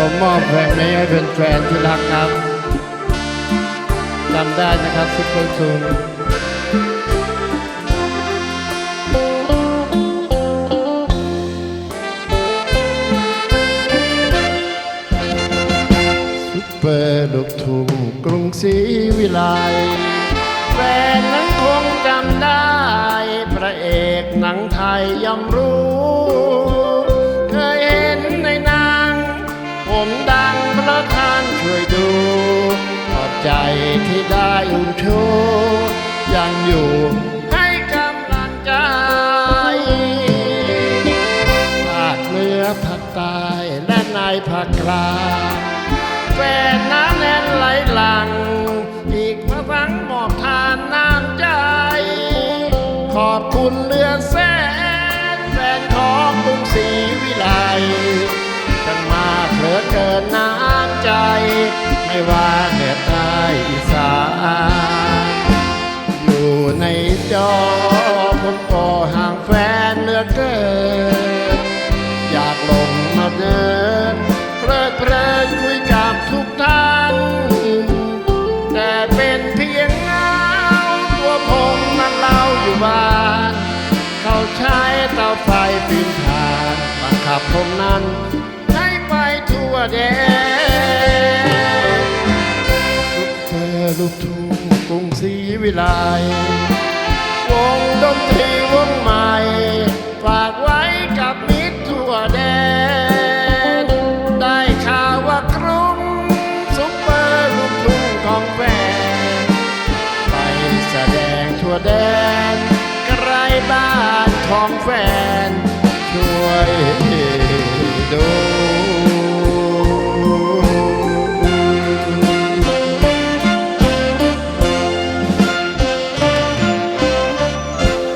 ผมมอบเพลงนี้ให้เป็นแฟนที่รักครับจำได้นะครับซุปเปอร์ซูนซุปเปอร์ลูกทุ่งกรุงศรีวิไลแฟนนั้นคงจำได้ พระเอกหนังไทยย่อมรู้ ผมดังเพระทานช่วยดู ขอบใจที่ได้อุ่นชูยังอยู่ให้กำลังใจภาคเหนือภาคใต้และในภาคกลางแฟนน้ำแน่นไหลหลัง อีกพระสังมอบทานน้ำใจ ขอบคุณเรือแสนแฟนของกรุงศรีวิไล ไม่ว่าเหนือใต้อีสานอยู่ในจอผมก็ห่างแฟนเหลือเกินอยากลงมาเดินเพลิดเพลินคุยกับทุกท่านแต่เป็นเพียงเงาตัวผมนั้นเล่าอยู่บ้านเขาใช้เตาไฟปีนผ่านบังคับผมนั้นให้ไปทั่วแดน วิไลวงดนตรีวงใหม่ ฝากไว้กับมิตรทั่วแดน ได้ข่าวว่ากรุงซุปเปอร์ลูกทุ่งของแฟนไปแสดงทั่วแดนใกล้บ้านของแฟน